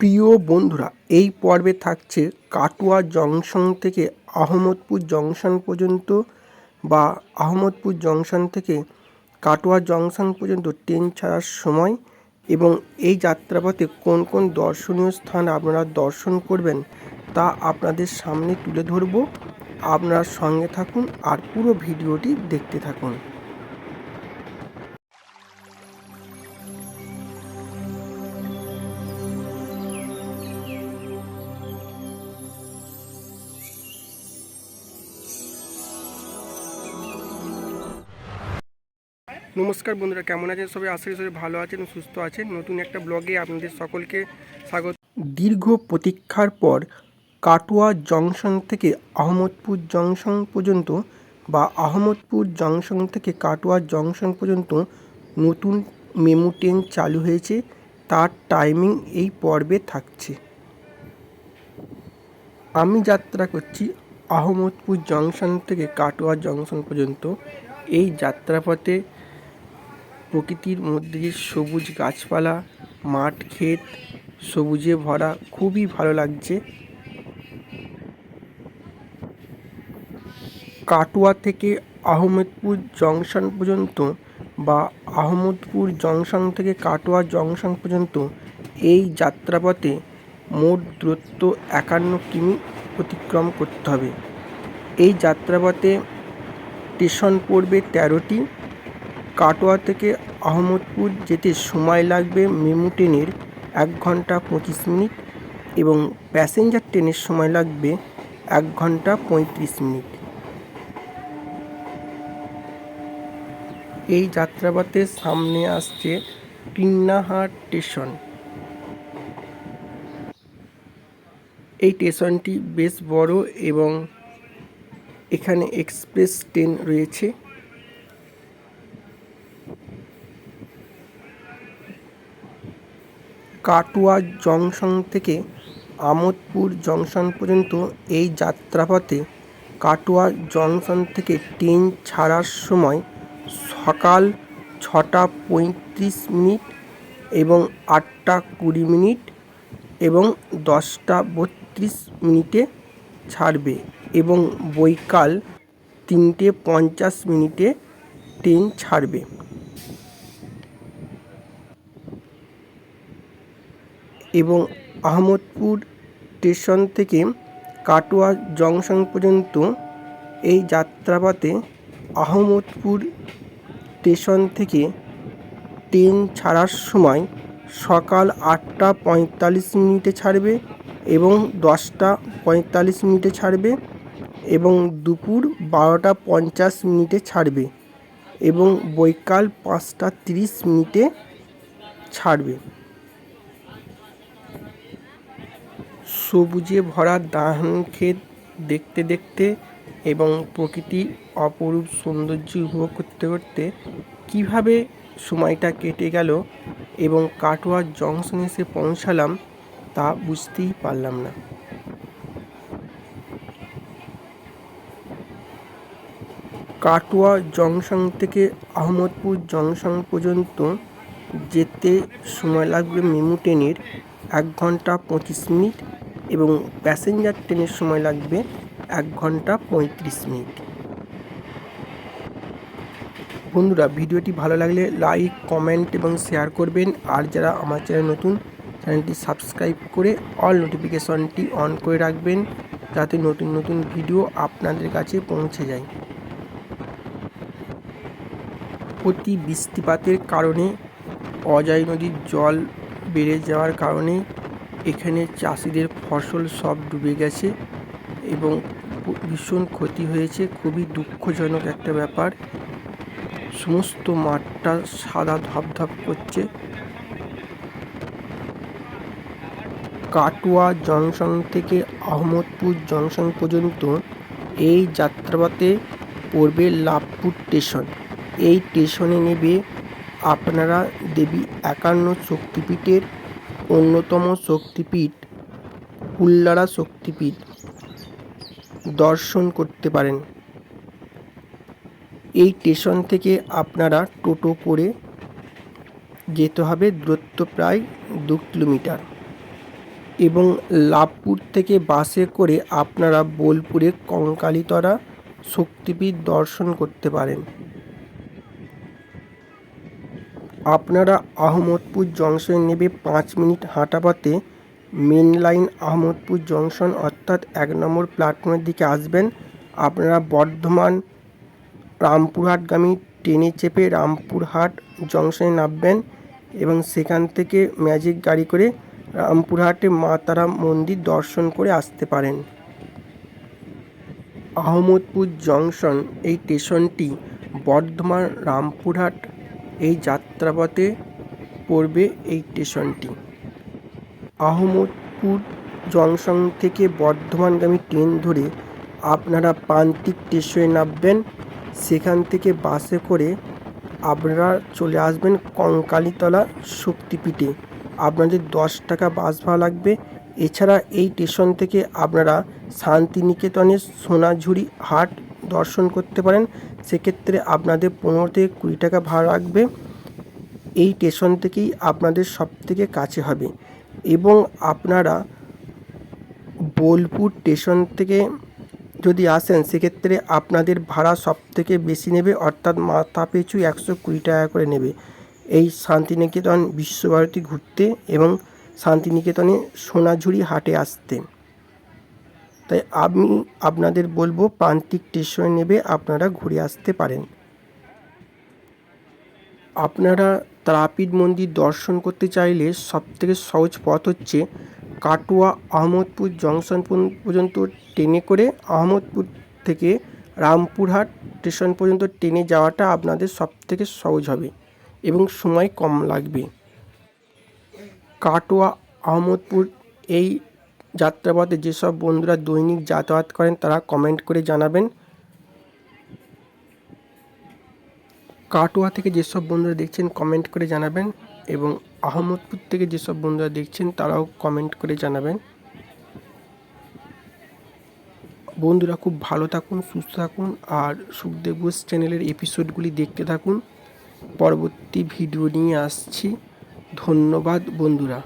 প্রিয় বন্ধুরা, এই পর্বে থাকছে কাটোয়া জংশন থেকে আহমদপুর জংশন পর্যন্ত বা আহমদপুর জংশন থেকে কাটোয়া জংশন পর্যন্ত ট্রেন ছাড়ার সময় এবং এই যাত্রাপথে কোন কোন দর্শনীয় স্থান আপনারা দর্শন করবেন তা আপনাদের সামনে তুলে ধরব। আপনার সঙ্গে থাকুন আর পুরো ভিডিওটি দেখতে থাকুন। নমস্কার বন্ধুরা, কেমন আছেন সবাই? আশা সবাই ভালো আছেন, সুস্থ আছেন। নতুন একটা ব্লগে আপনাদের সকলকে স্বাগত। দীর্ঘ প্রতীক্ষার পর কাটোয়া জংশন থেকে আহমদপুর জংশন পর্যন্ত বা আহমদপুর জংশন থেকে কাটোয়া জংশন পর্যন্ত নতুন মেমু ট্রেন চালু হয়েছে। তার টাইমিং এই পর্বে থাকছে। আমি যাত্রা করছি আহমদপুর জংশন থেকে কাটোয়া জংশন পর্যন্ত। এই যাত্রাপথে প্রকৃতির মধ্যে সবুজ গাছপালা, মাঠ, ক্ষেত, সবুজে ভরা, খুবই ভালো লাগছে। কাটোয়া থেকে আহমেদপুর জংশন পর্যন্ত বা আহমদপুর জংশন থেকে কাটোয়া জংশন পর্যন্ত এই যাত্রাপথে মোট দূরত্ব একান্ন কিমি অতিক্রম করতে হবে। এই যাত্রাপথে স্টেশন পড়বে তেরোটি। কাটোয়া থেকে আহমদপুর যেতে সময় লাগবে মেমু ট্রেনের এক ঘণ্টা পঁচিশ মিনিট এবং প্যাসেঞ্জার ট্রেনের সময় লাগবে এক ঘণ্টা পঁয়ত্রিশ মিনিট। এই যাত্রাপথের সামনে আসছে কিন্নাহাট স্টেশন। এই স্টেশনটি বেশ বড় এবং এখানে এক্সপ্রেস ট্রেন রয়েছে। কাটোয়া জংশন থেকে আমোদপুর জংশন পর্যন্ত এই যাত্রাপথে কাটোয়া জংশন থেকে ট্রেন ছাড়ার সময় সকাল ছটা পঁয়ত্রিশ মিনিট এবং আটটা কুড়ি মিনিট এবং দশটা বত্রিশ মিনিটে ছাড়বে এবং বৈকাল তিনটে পঞ্চাশ মিনিটে ট্রেন ছাড়বে। এবং আহমদপুর স্টেশন থেকে কাটোয়া জংশন পর্যন্ত এই যাত্রাপথে আহমদপুর স্টেশন থেকে ট্রেন ছাড়ার সময় সকাল আটটা পঁয়তাল্লিশ মিনিটে ছাড়বে এবং দশটা পঁয়তাল্লিশ মিনিটে ছাড়বে এবং দুপুর বারোটা পঞ্চাশ মিনিটে ছাড়বে এবং বৈকাল পাঁচটা তিরিশ মিনিটে ছাড়বে। সবুজে ভরা ধান ক্ষেত দেখতে দেখতে এবং প্রকৃতির অপরূপ সৌন্দর্য উপভোগ করতে করতে কীভাবে সময়টা কেটে গেল এবং কাটোয়া জংশনে এসে পৌঁছালাম তা বুঝতেই পারলাম না। কাটোয়া জংশন থেকে আহমদপুর জংশন পর্যন্ত যেতে সময় লাগবে মেমু ট্রেনের এক ঘণ্টা পঁচিশ মিনিট। এবং প্যাসেঞ্জার ট্রেনের সময় লাগবে এক ঘণ্টা পঁয়ত্রিশ মিনিট। বন্ধুরা, ভিডিওটি ভালো লাগলে লাইক, কমেন্ট এবং শেয়ার করবেন। আর যারা আমার চ্যানেল নতুন, চ্যানেলটি সাবস্ক্রাইব করে অল নোটিফিকেশনটি অন করে রাখবেন যাতে নতুন নতুন ভিডিও আপনাদের কাছে পৌঁছে যায়। প্রতি বৃষ্টিপাতের কারণে অজয় নদীর জল বেড়ে যাওয়ার কারণে এখানে চাষিদের ফসল সব ডুবে গেছে এবং ভীষণ ক্ষতি হয়েছে। খুবই দুঃখজনক একটা ব্যাপার। সমস্ত মাঠটা সাদা ধপধপ করছে। কাটুয়া জংশন থেকে আহমদপুর জংশন পর্যন্ত এই যাত্রাপথে পড়বে লাভপুর স্টেশন। এই স্টেশনে নেবে আপনারা দেবী একান্ন শক্তিপীঠের অন্যতম শক্তিপীঠ উল্লারা শক্তিপীঠ দর্শন করতে পারেন। এই স্টেশন থেকে আপনারা টোটো করে যেতে হবে দূরত্ব প্রায় দু কিলোমিটার এবং লাভপুর থেকে বাসে করে আপনারা বোলপুরে কঙ্কালীতলা শক্তিপীঠ দর্শন করতে পারেন। আপনারা আহমদপুর জংশনে নেবে পাঁচ মিনিট হাঁটা পথে। মেন লাইন আহমদপুর জংশন অর্থাৎ এক নম্বর প্ল্যাটফর্মের দিকে আসবেন। আপনারা বর্ধমান, রামপুরহাটগামী ট্রেনে চেপে রামপুরহাট জংশনে নামবেন এবং সেখান থেকে ম্যাজিক গাড়ি করে রামপুরহাটে মা তারা মন্দির দর্শন করে আসতে পারেন। আহমদপুর জংশন এই স্টেশনটি বর্ধমান, রামপুরহাট যাত্রাপথে পড়বে এই স্টেশনটি। আহমদপুর জংশন থেকে বর্ধমানগামী ট্রেন ধরে আপনারা প্রান্তিক স্টেশনে নামবেন। সেখান থেকে বাসে করে আপনারা চলে আসবেন কঙ্কালীতলা শক্তিপীঠে। আপনাদের দশ টাকা বাস ভাড়া লাগবে। এছাড়া এই স্টেশন থেকে আপনারা শান্তিনিকেতনের সোনাঝুরি হাট দর্শন করতে পারেন, সেক্ষেত্রে আপনাদের পনেরো থেকে কুড়ি টাকা ভাড়া লাগবে। এই স্টেশন থেকেই আপনাদের সব থেকে কাছে হবে। এবং আপনারা বোলপুর স্টেশন থেকে যদি আসেন, সেক্ষেত্রে আপনাদের ভাড়া সব থেকে বেশি নেবে, অর্থাৎ মাথা পিছু একশো কুড়ি টাকা করে নেবে। এই শান্তিনিকেতন বিশ্বভারতী ঘুরতে এবং শান্তিনিকেতনে সোনাঝুরি হাটে আসতে। তাই আমি আপনাদের বলব প্রান্তিক স্টেশনে নেবে আপনারা ঘুরে আসতে পারেন। আপনারা তারাপীঠ মন্দির দর্শন করতে চাইলে সবথেকে সহজ পথ হচ্ছে কাটোয়া আহমদপুর জংশন পর্যন্ত- ট্রেনে করে আহমদপুর থেকে রামপুরহাট স্টেশন পর্যন্ত ট্রেনে যাওয়াটা আপনাদের সবথেকে সহজ হবে এবং সময় কম লাগবে। কাটোয়া আহমদপুর এই যাত্রাপথে যেসব বন্ধুরা দৈনিক যাতায়াত করেন, তারা কমেন্ট করে জানাবেন। কাটোয়া থেকে যেসব বন্ধুরা দেখছেন কমেন্ট করে জানাবেন এবং আহমদপুর থেকে যেসব বন্ধুরা দেখছেন, তারাও কমেন্ট করে জানাবেন। বন্ধুরা খুব ভালো থাকুন, সুস্থ থাকুন আর সুখদেব ঘোষ চ্যানেলের এপিসোডগুলি দেখতে থাকুন। পরবর্তী ভিডিও নিয়ে আসছি। ধন্যবাদ বন্ধুরা।